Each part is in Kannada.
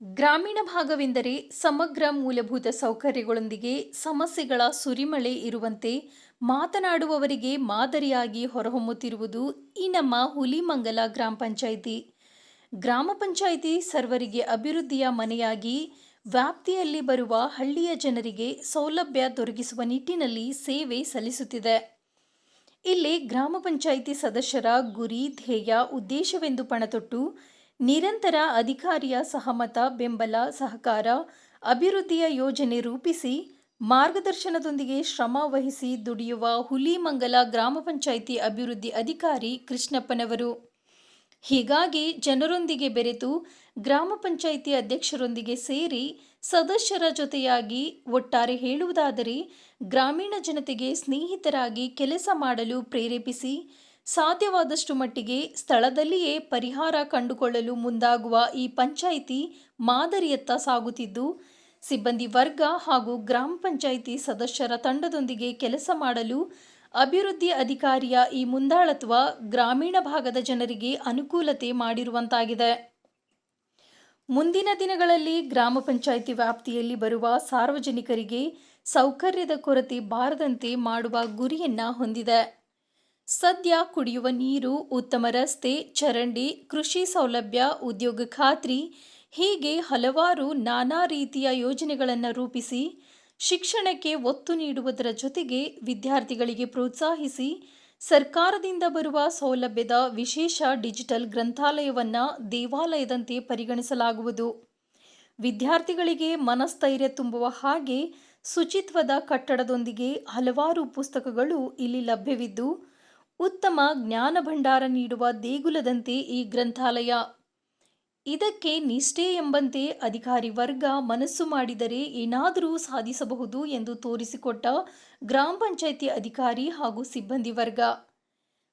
ಗ್ರಾಮೀಣ ಭಾಗವೆಂದರೆ ಸಮಗ್ರ ಮೂಲಭೂತ ಸೌಕರ್ಯಗಳೊಂದಿಗೆ ಸಮಸ್ಯೆಗಳ ಸುರಿಮಳೆ ಇರುವಂತೆ ಮಾತನಾಡುವವರಿಗೆ ಮಾದರಿಯಾಗಿ ಹೊರಹೊಮ್ಮುತ್ತಿರುವುದು ಈ ನಮ್ಮ ಹುಲಿಮಂಗಲ ಗ್ರಾಮ ಪಂಚಾಯಿತಿ. ಗ್ರಾಮ ಪಂಚಾಯಿತಿ ಸರ್ವರಿಗೆ ಅಭಿವೃದ್ಧಿಯ ಮನೆಯಾಗಿ ವ್ಯಾಪ್ತಿಯಲ್ಲಿ ಬರುವ ಹಳ್ಳಿಯ ಜನರಿಗೆ ಸೌಲಭ್ಯ ದೊರಕಿಸುವ ನಿಟ್ಟಿನಲ್ಲಿ ಸೇವೆ ಸಲ್ಲಿಸುತ್ತಿದೆ. ಇಲ್ಲಿ ಗ್ರಾಮ ಪಂಚಾಯಿತಿ ಸದಸ್ಯರ ಗುರಿ, ಧ್ಯೇಯ, ಉದ್ದೇಶವೆಂದು ಪಣತೊಟ್ಟು ನಿರಂತರ ಅಧಿಕಾರಿಯ ಸಹಮತ, ಬೆಂಬಲ, ಸಹಕಾರ, ಅಭಿವೃದ್ಧಿಯ ಯೋಜನೆ ರೂಪಿಸಿ ಮಾರ್ಗದರ್ಶನದೊಂದಿಗೆ ಶ್ರಮ ವಹಿಸಿ ದುಡಿಯುವ ಹುಲಿಮಂಗಲ ಗ್ರಾಮ ಪಂಚಾಯಿತಿ ಅಭಿವೃದ್ಧಿ ಅಧಿಕಾರಿ ಕೃಷ್ಣಪ್ಪನವರು. ಹೀಗಾಗಿ ಜನರೊಂದಿಗೆ ಬೆರೆತು ಗ್ರಾಮ ಪಂಚಾಯಿತಿ ಅಧ್ಯಕ್ಷರೊಂದಿಗೆ ಸೇರಿ ಸದಸ್ಯರ ಜೊತೆಯಾಗಿ ಒಟ್ಟಾರೆ ಹೇಳುವುದಾದರೆ ಗ್ರಾಮೀಣ ಜನತೆಗೆ ಸ್ನೇಹಿತರಾಗಿ ಕೆಲಸ ಮಾಡಲು ಪ್ರೇರೇಪಿಸಿ ಸಾಧ್ಯವಾದಷ್ಟು ಮಟ್ಟಿಗೆ ಸ್ಥಳದಲ್ಲಿಯೇ ಪರಿಹಾರ ಕಂಡುಕೊಳ್ಳಲು ಮುಂದಾಗುವ ಈ ಪಂಚಾಯಿತಿ ಮಾದರಿಯತ್ತ ಸಾಗುತ್ತಿದ್ದು, ಸಿಬ್ಬಂದಿ ವರ್ಗ ಹಾಗೂ ಗ್ರಾಮ ಪಂಚಾಯಿತಿ ಸದಸ್ಯರ ತಂಡದೊಂದಿಗೆ ಕೆಲಸ ಮಾಡಲು ಅಭಿವೃದ್ಧಿ ಅಧಿಕಾರಿಯ ಈ ಮುಂದಾಳತ್ವ ಗ್ರಾಮೀಣ ಭಾಗದ ಜನರಿಗೆ ಅನುಕೂಲತೆ ಮಾಡಿರುವಂತಾಗಿದೆ. ಮುಂದಿನ ದಿನಗಳಲ್ಲಿ ಗ್ರಾಮ ಪಂಚಾಯಿತಿ ವ್ಯಾಪ್ತಿಯಲ್ಲಿ ಬರುವ ಸಾರ್ವಜನಿಕರಿಗೆ ಸೌಕರ್ಯದ ಕೊರತೆ ಬಾರದಂತೆ ಮಾಡುವ ಗುರಿಯನ್ನ ಹೊಂದಿದೆ. ಸದ್ಯ ಕುಡಿಯುವ ನೀರು, ಉತ್ತಮ ರಸ್ತೆ, ಚರಂಡಿ, ಕೃಷಿ ಸೌಲಭ್ಯ, ಉದ್ಯೋಗ ಖಾತ್ರಿ ಹೀಗೆ ಹಲವಾರು ನಾನಾ ರೀತಿಯ ಯೋಜನೆಗಳನ್ನು ರೂಪಿಸಿ ಶಿಕ್ಷಣಕ್ಕೆ ಒತ್ತು ನೀಡುವುದರ ಜೊತೆಗೆ ವಿದ್ಯಾರ್ಥಿಗಳಿಗೆ ಪ್ರೋತ್ಸಾಹಿಸಿ ಸರ್ಕಾರದಿಂದ ಬರುವ ಸೌಲಭ್ಯದ ವಿಶೇಷ ಡಿಜಿಟಲ್ ಗ್ರಂಥಾಲಯವನ್ನು ದೇವಾಲಯದಂತೆ ಪರಿಗಣಿಸಲಾಗುವುದು. ವಿದ್ಯಾರ್ಥಿಗಳಿಗೆ ಮನಸ್ಥೈರ್ಯ ತುಂಬುವ ಹಾಗೆ ಶುಚಿತ್ವದ ಕಟ್ಟಡದೊಂದಿಗೆ ಹಲವಾರು ಪುಸ್ತಕಗಳು ಇಲ್ಲಿ ಲಭ್ಯವಿದ್ದು, ಉತ್ತಮ ಜ್ಞಾನ ಭಂಡಾರ ನೀಡುವ ದೇಗುಲದಂತೆ ಈ ಗ್ರಂಥಾಲಯ ಇದಕ್ಕೆ ನಿಷ್ಠೆ ಎಂಬಂತೆ ಅಧಿಕಾರಿ ವರ್ಗ ಮನಸ್ಸು ಮಾಡಿದರೆ ಏನಾದರೂ ಸಾಧಿಸಬಹುದು ಎಂದು ತೋರಿಸಿಕೊಟ್ಟ ಗ್ರಾಮ ಪಂಚಾಯಿತಿ ಅಧಿಕಾರಿ ಹಾಗೂ ಸಿಬ್ಬಂದಿ ವರ್ಗ.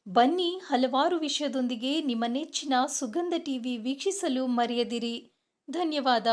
ಬನ್ನಿ ಹಲವಾರು ವಿಷಯದೊಂದಿಗೆ ನಿಮ್ಮ ನೆಚ್ಚಿನ ಸುಗಂಧ ಟಿವಿ ವೀಕ್ಷಿಸಲು ಮರೆಯದಿರಿ. ಧನ್ಯವಾದ.